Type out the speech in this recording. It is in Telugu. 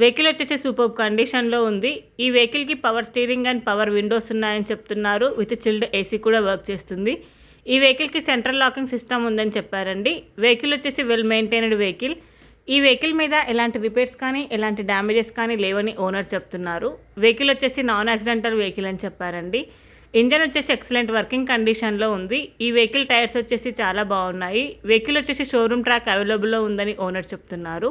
వెహికల్ వచ్చేసి సూపర్ కండిషన్లో ఉంది. ఈ వెహికల్కి power steering and power windows ఉన్నాయని చెప్తున్నారు. విత్ చిల్డ్ ఏసీ కూడా వర్క్ చేస్తుంది. ఈ వెహికల్కి సెంట్రల్ లాకింగ్ సిస్టమ్ ఉందని చెప్పారండి. వెహికల్ వచ్చేసి వెల్ మెయింటైన్డ్ వెహికల్. ఈ వెహికల్ మీద ఎలాంటి రిపేర్స్ కానీ ఎలాంటి డ్యామేజెస్ కానీ లేవని ఓనర్ చెప్తున్నారు. వెహికల్ వచ్చేసి నాన్ యాక్సిడెంటల్ వెహికల్ అని చెప్పారండి. ఇంజన్ వచ్చేసి ఎక్సలెంట్ వర్కింగ్ కండిషన్లో ఉంది. ఈ వెహికల్ టైర్స్ వచ్చేసి చాలా బాగున్నాయి. వెహికల్ వచ్చేసి షోరూమ్ ట్రాక్ అవైలబుల్లో ఉందని ఓనర్ చెప్తున్నారు.